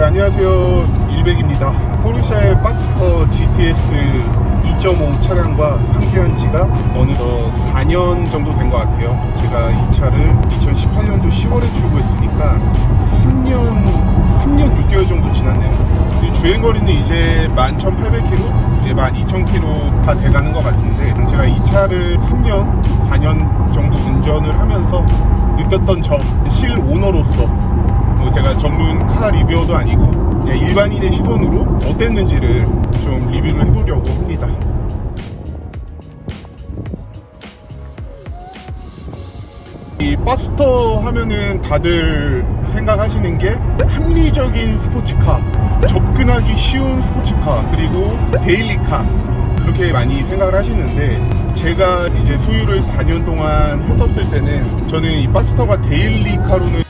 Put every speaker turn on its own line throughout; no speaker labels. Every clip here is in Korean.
네, 안녕하세요. 일백입니다. 포르쉐 박스터 GTS 2.5 차량과 함께한 지가 어느덧 4년 정도 된 것 같아요. 제가 이 차를 2018년도 10월에 출고했으니까 3년, 3년 6개월 정도 지났네요. 그 주행거리는 이제 11,800km, 이제 12,000km 다 돼가는 것 같은데 제가 이 차를 3년, 4년 정도 운전을 하면서 느꼈던 점, 실 오너로서 뭐 제가 전문 카 리뷰어도 아니고 그냥 일반인의 시선으로 어땠는지를 좀 리뷰를 해보려고 합니다. 이 박스터 하면은 다들 생각하시는 게 합리적인 스포츠카, 접근하기 쉬운 스포츠카, 그리고 데일리카 그렇게 많이 생각을 하시는데 제가 이제 소유를 4년 동안 했었을 때는 저는 이 박스터가 데일리카로는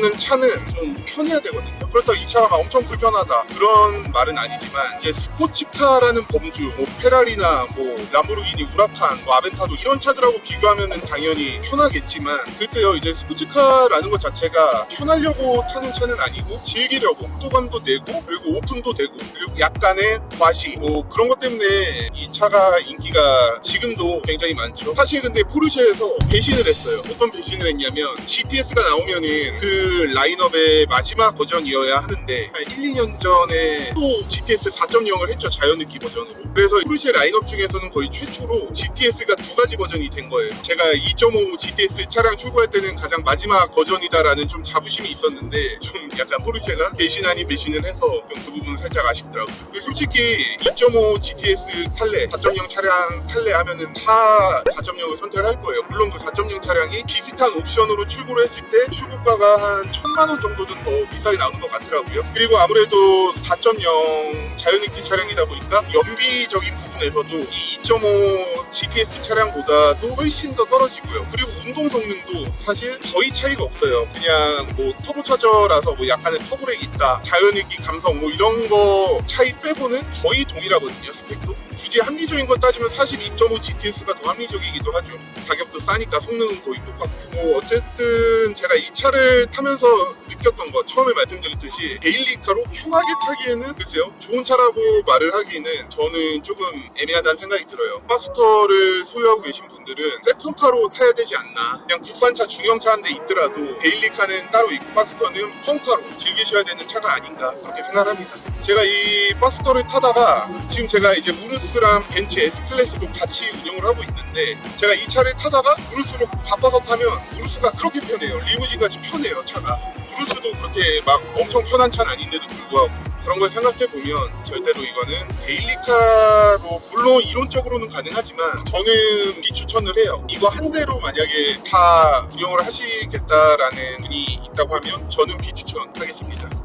는 차는 좀 편해야 되거든요. 그렇다고 이 차가 막 엄청 불편하다 그런 말은 아니지만 이제 스포츠카라는 범주, 뭐 페라리나 뭐 람보르기니, 우라칸, 뭐 아벤타도 이런 차들하고 비교하면은 당연히 편하겠지만 글쎄요 이제 스포츠카라는 것 자체가 편하려고 타는 차는 아니고 즐기려고 속도감도 내고 그리고 오픈도 되고 그리고 약간의 과시 뭐 그런 것 때문에 이 차가 인기가 지금도 굉장히 많죠. 사실 근데 포르쉐에서 배신을 했어요. 어떤 배신을 했냐면 GTS가 나오면은 그 라인업의 마지막 버전이어야 하는데 한 1, 2년 전에 또 GTS 4.0을 했죠. 자연느끼 버전으로. 그래서 포르쉐 라인업 중에서는 거의 최초로 GTS가 두 가지 버전이 된 거예요. 제가 2.5 GTS 차량 출고할 때는 가장 마지막 버전이다라는 좀 자부심이 있었는데 좀 약간 포르쉐가 배신 아닌 배신을 해서 좀 그 부분 살짝 아쉽더라고요. 솔직히 2.5 GTS 탈래, 4.0 차량 탈래 하면은 다 4.0을 선택할 거예요. 물론 그 4.0 차량이 비슷한 옵션으로 출고를 했을 때 출고가가 한 천만 원 정도는 더 비싸게 나오는 것 같더라고요. 그리고 아무래도 4.0 자연느끼 차량이다 보니까 연비적인 부분에서도 이 2.5 GTS 차량보다도 훨씬 더 떨어지고요. 그리고 운동 성능도 사실 거의 차이가 없어요. 그냥 뭐 터보 차저라서 뭐 약간의 터보렉이 있다, 자연느끼 감성 뭐 이런 거 차이 빼고는 거의 동일하거든요. 스펙도. 굳이 합리적인 걸 따지면 사실 2.5 GTS가 더 합리적이기도 하죠. 가격도 싸니까 성능은 거의 똑같고. 뭐 어쨌든 제가 이 차를 타면서 느꼈던 거 처음에 말씀드렸듯이 데일리카로 편하게 타기에는 글쎄요 좋은 차라고 말을 하기에는 저는 조금 애매하다는 생각이 들어요. 박스터를 소유하고 계신 분들은 세컨카로 타야 되지 않나. 그냥 국산차 중형차 한 대 있더라도 데일리카는 따로 있고 박스터는 펑카로 즐기셔야 되는 차가 아닌가 그렇게 생각합니다. 제가 이 박스터를 타다가 지금 제가 이제 우르스 랑 벤츠 S클래스도 같이 운영을 하고 있는데 제가 이 차를 타다가 우르스로 바꿔서 타면 우르스가 그렇게 편해요. 리무진같이 편해요 차가. 우르스도 그렇게 막 엄청 편한 차는 아닌데도 불구하고 그런 걸 생각해 보면 절대로 이거는 데일리카로 물론 이론적으로는 가능하지만 저는 이 추천을 해요. 이거 한 대로 만약에 다 운영을 하시겠다라는 분이 있다고 하면 저는 비추천하겠습니다.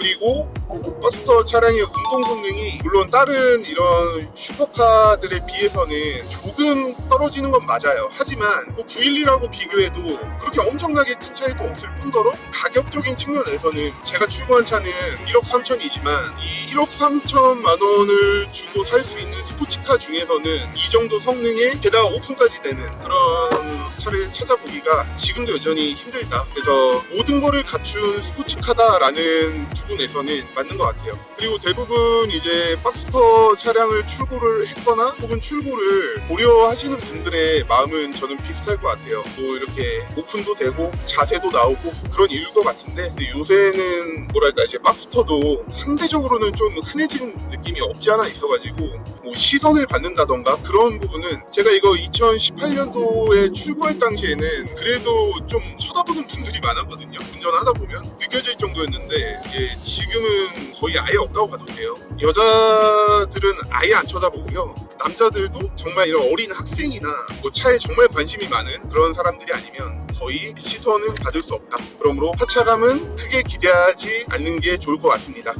그리고 버스터 차량의 운동 성능이 물론 다른 이런 슈퍼카들에 비해서는 조금 떨어지는 건 맞아요. 하지만 뭐 911하고 비교해도 그렇게 엄청나게 큰 차이도 없을 뿐더러 가격적인 측면에서는 제가 출고한 차는 1억 3천이지만 이 1억 3천만 원을 주고 살 수 있는 스포츠카 중에서는 이 정도 성능에 게다가 오픈까지 되는 그런 차를 찾아보기가 지금도 여전히 힘들다. 그래서 모든 거를 갖춘 스포츠카다라는 부분에서는 맞는 것 같아요. 그리고 대부분 이제 박스터 차량을 출고를 했거나 혹은 출고를 고려하시는 분들의 마음은 저는 비슷할 것 같아요. 뭐 이렇게 오픈도 되고 자세도 나오고 그런 이유일 것 같은데 요새는 뭐랄까 이제 박스터도 상대적으로는 좀 흔해진 느낌이 없지 않아 있어가지고 뭐 시선을 받는다던가 그런 부분은 제가 이거 2018년도에 출고할 당시에는 그래도 좀 쳐다보는 분들이 많았거든요. 운전하다 보면 느껴질 정도였는데 이게 지금은 거의 아예 없다고 봐도 돼요. 여자들은 아예 안 쳐다보고요. 남자들도 정말 이런 어린 학생이나 뭐 차에 정말 관심이 많은 그런 사람들이 아니면 거의 시선을 받을 수 없다. 그러므로 하차감은 크게 기대하지 않는 게 좋을 것 같습니다.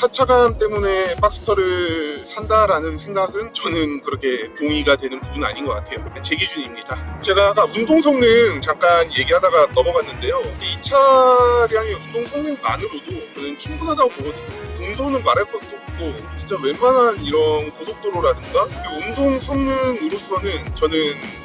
하차감 때문에 박스터를 산다라는 생각은 저는 그렇게 동의가 되는 부분은 아닌 것 같아요. 제 기준입니다. 제가 아까 운동 성능 잠깐 얘기하다가 넘어갔는데요. 이 차량의 운동 성능만으로도 저는 충분하다고 보거든요. 공도는 말할 것도 없고 진짜 웬만한 이런 고속도로라든가 이 운동 성능으로서는 저는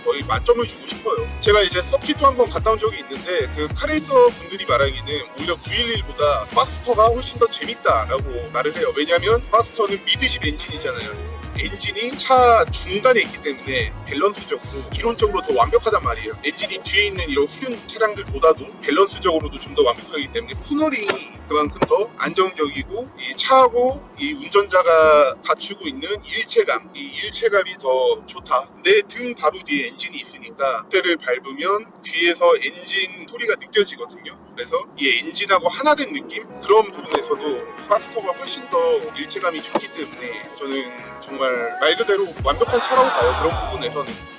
거의 만점을 주고 싶어요. 제가 이제 서킷도 한번 갔다 온 적이 있는데 그 카레이서 분들이 말하기는 오히려 911보다 파스터가 훨씬 더 재밌다라고 말을 해요. 왜냐하면 파스터는 미드집 엔진이잖아요. 엔진이 차 중간에 있기 때문에 밸런스적으로 이론적으로 더 완벽하단 말이에요. 엔진이 뒤에 있는 이런 후륜 차량들보다도 밸런스적으로도 좀 더 완벽하기 때문에 코너링이 그만큼 더 안정적이고 이 차하고 이 운전자가 갖추고 있는 일체감, 이 일체감이 더 좋다. 내 등 바로 뒤에 엔진이 있으니까 그때를 밟으면 뒤에서 엔진 소리가 느껴지거든요. 그래서 이 엔진하고 하나 된 느낌? 그런 부분에서도 파스터가 훨씬 더 일체감이 좋기 때문에 저는 정말 말 그대로 완벽한 차라고 봐요. 그런 부분에서는.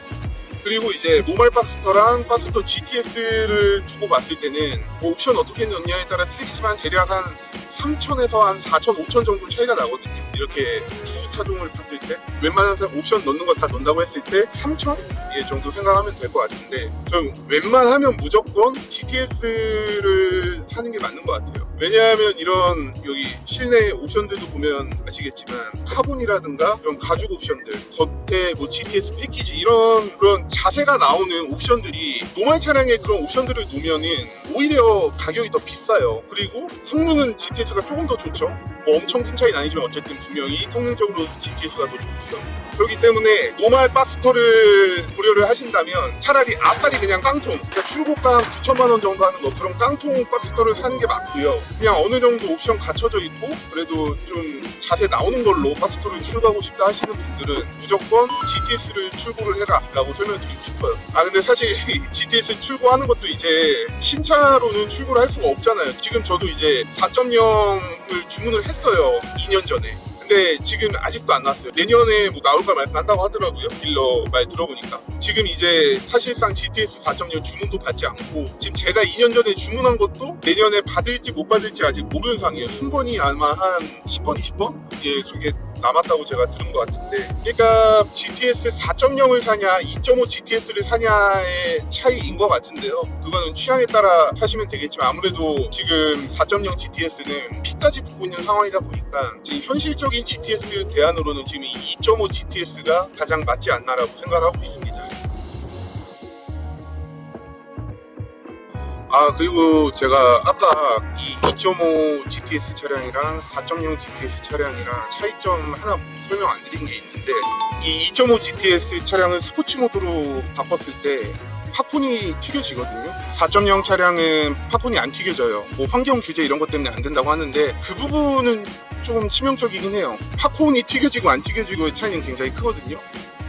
그리고 이제 노멀 파스터랑 파스터 GTS를 두고 봤을 때는 뭐 옵션 어떻게 넣냐에 따라 틀리지만 대략 한 3천에서 한 4천, 5천 정도 차이가 나거든요. 이렇게 두 차종을 탔을 때 웬만한 옵션 넣는 거 다 넣는다고 했을 때 3천 예 정도 생각하면 될 것 같은데 전 웬만하면 무조건 GTS를 사는 게 맞는. 왜냐하면 이런 여기 실내 옵션들도 보면 아시겠지만 카본이라든가 이런 가죽 옵션들 겉에 뭐 GTS 패키지 이런 그런 자세가 나오는 옵션들이 노말 차량에 그런 옵션들을 놓으면은 오히려 가격이 더 비싸요. 그리고 성능은 GTS가 조금 더 좋죠. 뭐 엄청 큰 차이는 아니지만 어쨌든 분명히 성능적으로 GTS가 더 좋고요. 그렇기 때문에 노말 박스터를 고려를 하신다면 차라리 앞다리 그냥 깡통 그러니까 출고가 9천만 원 정도 하는 거 그런 깡통 박스터를 사는 게 맞고요. 그냥 어느 정도 옵션 갖춰져 있고 그래도 좀 자세 나오는 걸로 박스터를 출고하고 싶다 하시는 분들은 무조건 GTS를 출고를 해라 라고 설명드리고 싶어요. 아 근데 사실 GTS 출고하는 것도 이제 신차로는 출고를 할 수가 없잖아요. 지금 저도 이제 4.0을 주문을 했어요. 2년 전에. 근데 지금 아직도 안 나왔어요. 내년에 뭐 나올까 말까 한다고 하더라고요. 딜러 말 들어보니까. 지금 이제 사실상 GTS 4.0 주문도 받지 않고 지금 제가 2년 전에 주문한 것도 내년에 받을지 못 받을지 아직 모르는 상황이에요. 순번이 아마 한 10번, 20번? 예, 그게 남았다고 제가 들은 것 같은데. 그러니까 GTS 4.0을 사냐, 2.5 GTS를 사냐의 차이인 것 같은데요. 그거는 취향에 따라 사시면 되겠지만 아무래도 지금 4.0 GTS는 피까지 붙고 있는 상황이다 보니까 지금 현실적인 GTS 대안으로는 지금 이2.5 GTS가 가장 맞지 않나라고 생각을 하고 있습니다. 아 그리고 제가 아까 이 2.5 GTS 차량이랑 4.0 GTS 차량이랑 차이점 하나 설명 안 드린 게 있는데 이 2.5 GTS 차량을 스포츠 모드로 바꿨을 때 팝콘이 튀겨지거든요. 4.0 차량은 팝콘이 안 튀겨져요. 뭐 환경 규제 이런 것 때문에 안 된다고 하는데 그 부분은 좀 치명적이긴 해요. 팝콘이 튀겨지고 안 튀겨지고의 차이는 굉장히 크거든요.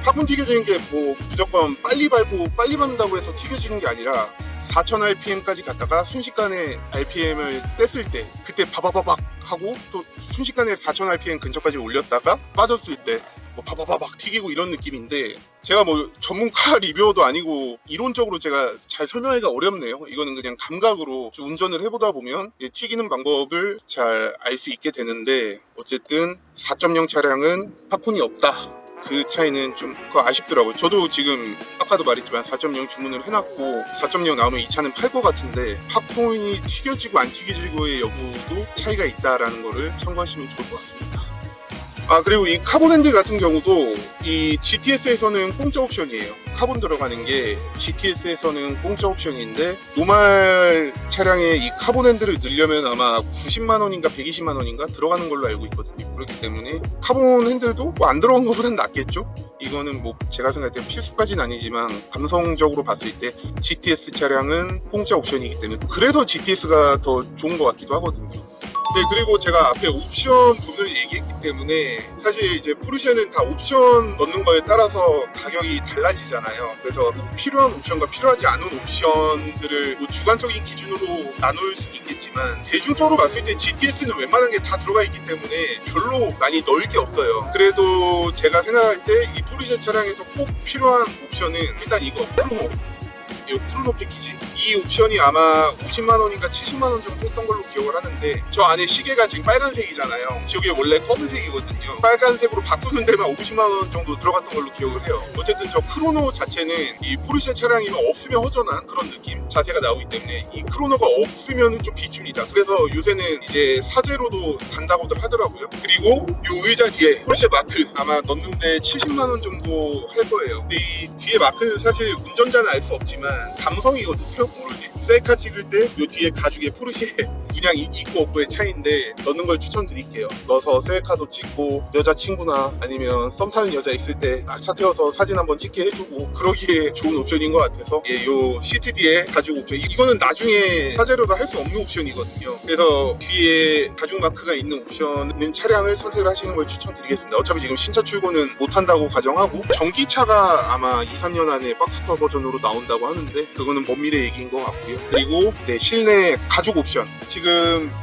팝콘 튀겨지는 게 뭐 무조건 빨리 밟고 빨리 밟는다고 해서 튀겨지는 게 아니라 4000rpm까지 갔다가 순식간에 RPM을 뗐을 때 그때 바바바박 하고 또 순식간에 4000rpm 근처까지 올렸다가 빠졌을 때 뭐 바바바박 튀기고 이런 느낌인데 제가 뭐 전문가 리뷰어도 아니고 이론적으로 제가 잘 설명하기가 어렵네요. 이거는 그냥 감각으로 좀 운전을 해보다 보면 이 튀기는 방법을 잘 알 수 있게 되는데 어쨌든 4.0 차량은 팝콘이 없다. 그 차이는 좀 아쉽더라고요. 저도 지금 아까도 말했지만 4.0 주문을 해놨고 4.0 나오면 이 차는 팔 것 같은데 팝콘이 튀겨지고 안 튀겨지고의 여부도 차이가 있다라는 거를 참고하시면 좋을 것 같습니다. 아 그리고 이 카본 핸들 같은 경우도 이 GTS에서는 공짜 옵션이에요. 카본 들어가는 게 GTS에서는 공짜 옵션인데 노말 차량에 이 카본 핸들을 넣으려면 아마 90만 원인가 120만 원인가 들어가는 걸로 알고 있거든요. 그렇기 때문에 카본 핸들도 뭐 안 들어간 것보다는 낫겠죠. 이거는 뭐 제가 생각할 때 필수까지는 아니지만 감성적으로 봤을 때 GTS 차량은 공짜 옵션이기 때문에 그래서 GTS가 더 좋은 것 같기도 하거든요. 네, 그리고 제가 앞에 옵션 부분을 얘기했기 때문에 사실 이제 포르쉐는 다 옵션 넣는 거에 따라서 가격이 달라지잖아요. 그래서 꼭 필요한 옵션과 필요하지 않은 옵션들을 뭐 주관적인 기준으로 나눌 수는 있겠지만 대중적으로 봤을 때 GTS는 웬만한 게 다 들어가 있기 때문에 별로 많이 넣을 게 없어요. 그래도 제가 생각할 때 이 포르쉐 차량에서 꼭 필요한 옵션은 일단 이거 프로모 이 프로노 패키지. 이 옵션이 아마 50만 원인가 70만 원 정도 했던 걸로 기억을 하는데 저 안에 시계가 지금 빨간색이잖아요. 저게 원래 검은색이거든요. 빨간색으로 바꾸는 데만 50만 원 정도 들어갔던 걸로 기억을 해요. 어쨌든 저 크로노 자체는 이 포르쉐 차량이면 없으면 허전한 그런 느낌. 자세가 나오기 때문에 이 크로너가 없으면 좀 비춥니다. 그래서 요새는 이제 사제로도 단다고들 하더라고요. 그리고 이 의자 뒤에 포르쉐 마크 아마 넣는데 70만 원 정도 할 거예요. 근데 이 뒤에 마크는 사실 운전자는 알 수 없지만 감성이거든요. 모르지. 셀카 찍을 때 이 뒤에 가죽에 포르쉐 그냥 이- 있고 없고의 차이인데 넣는 걸 추천드릴게요. 넣어서 셀카도 찍고 여자친구나 아니면 썸 타는 여자 있을 때 차 태워서 사진 한번 찍게 해주고 그러기에 좋은 옵션인 것 같아서 예, 요 뒤에 가죽 옵션 이거는 나중에 사제로도 할 수 없는 옵션이거든요. 그래서 뒤에 가죽 마크가 있는 옵션은 차량을 선택을 하시는 걸 추천드리겠습니다. 어차피 지금 신차 출고는 못 한다고 가정하고 전기차가 아마 2, 3년 안에 박스터 버전으로 나온다고 하는데 그거는 먼 미래 얘기인 것 같고요. 그리고 네, 실내 가죽 옵션 지금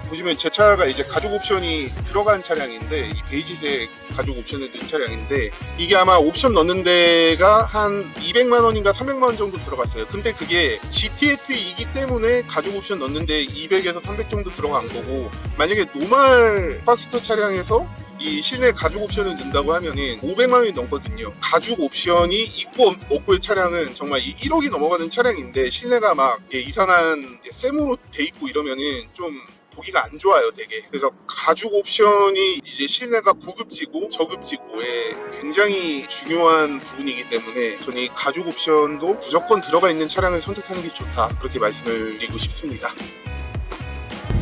보시면 제 차가 이제 가죽 옵션이 들어간 차량인데 이 베이지색 가죽 옵션을 넣은 차량인데 이게 아마 옵션 넣는 데가 한 200만 원인가 300만 원 정도 들어갔어요. 근데 그게 GTS이기 때문에 가죽 옵션 넣는데 200에서 300 정도 들어간 거고 만약에 노말 파스터 차량에서 이 실내 가죽 옵션을 넣는다고 하면은 500만 원이 넘거든요. 가죽 옵션이 있고 없- 없고의 차량은 정말 이 1억이 넘어가는 차량인데 실내가 막 이상한 쇠무로 돼 있고 이러면은 좀 보기가 안 좋아요, 되게. 그래서 가죽 옵션이 이제 실내가 고급지고 저급지고에 굉장히 중요한 부분이기 때문에 저는 이 가죽 옵션도 무조건 들어가 있는 차량을 선택하는 게 좋다. 그렇게 말씀을 드리고 싶습니다.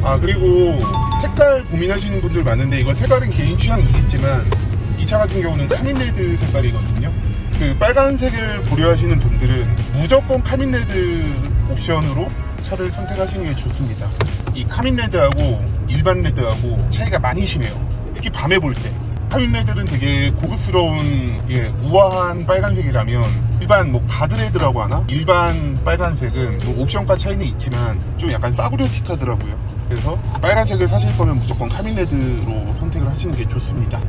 아 그리고 색깔 고민하시는 분들 많은데 이건 색깔은 개인 취향이겠지만 이 차 같은 경우는 카민레드 색깔이거든요. 그 빨간색을 고려하시는 분들은 무조건 카민레드 옵션으로 차를 선택하시는 게 좋습니다. 이 카민레드하고 일반 레드하고 차이가 많이 심해요. 특히 밤에 볼 때. 카민레드는 되게 고급스러운 예, 우아한 빨간색이라면 일반 뭐 가드레드라고 하나? 일반 빨간색은 뭐 옵션과 차이는 있지만 좀 약간 싸구려틱하더라고요. 그래서 빨간색을 사실 거면 무조건 카민레드로 선택을 하시는 게 좋습니다.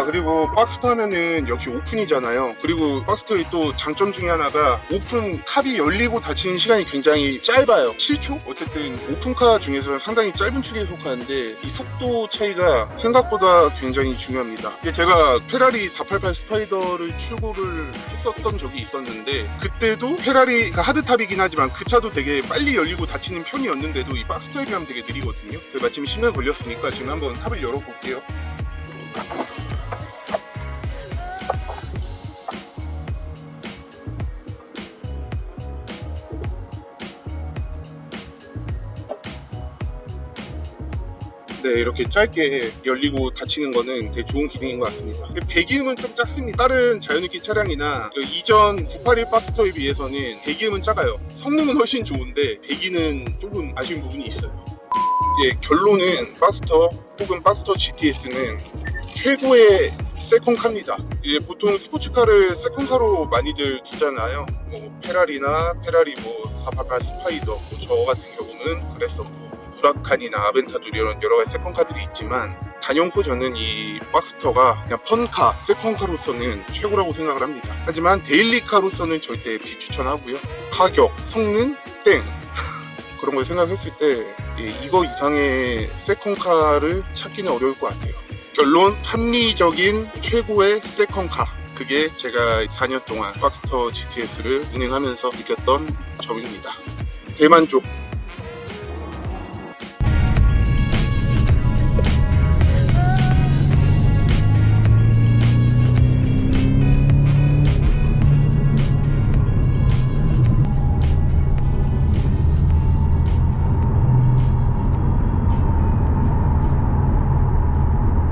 아 그리고 박스터는 역시 오픈이잖아요. 그리고 박스터의 또 장점 중에 하나가 오픈 탑이 열리고 닫히는 시간이 굉장히 짧아요. 7초? 어쨌든 오픈카 중에서 상당히 짧은 축에 속하는데 이 속도 차이가 생각보다 굉장히 중요합니다. 제가 페라리 488 스파이더를 출고를 했었던 적이 있었는데 그때도 페라리가 하드탑이긴 하지만 그 차도 되게 빨리 열리고 닫히는 편이었는데도 이 박스터에 비하면 되게 느리거든요. 마침 10년 걸렸으니까 지금 한번 탑을 열어볼게요. 네, 이렇게 짧게 열리고 닫히는 거는 되게 좋은 기능인 것 같습니다. 배기음은 좀 작습니다. 다른 자연흡기 차량이나 그 이전 981 박스터에 비해서는 배기음은 작아요. 성능은 훨씬 좋은데 배기는 조금 아쉬운 부분이 있어요. 이제 결론은 박스터 혹은 박스터 GTS는 최고의 세컨카입니다. 이제 보통 스포츠카를 세컨카로 많이들 두잖아요. 뭐 페라리나 페라리 뭐 488 스파이더, 뭐 저 같은 경우는 그랬었고 우라칸이나 아벤타도 이런 여러 가지 세컨 카들이 있지만 단연코 저는 이 박스터가 그냥 펀카, 세컨카로서는 최고라고 생각을 합니다. 하지만 데일리카로서는 절대 비추천하고요. 가격, 성능, 땡 그런 걸 생각했을 때 예, 이거 이상의 세컨카를 찾기는 어려울 것 같아요. 결론 합리적인 최고의 세컨카 그게 제가 4년 동안 박스터 GTS를 운행하면서 느꼈던 점입니다. 대만족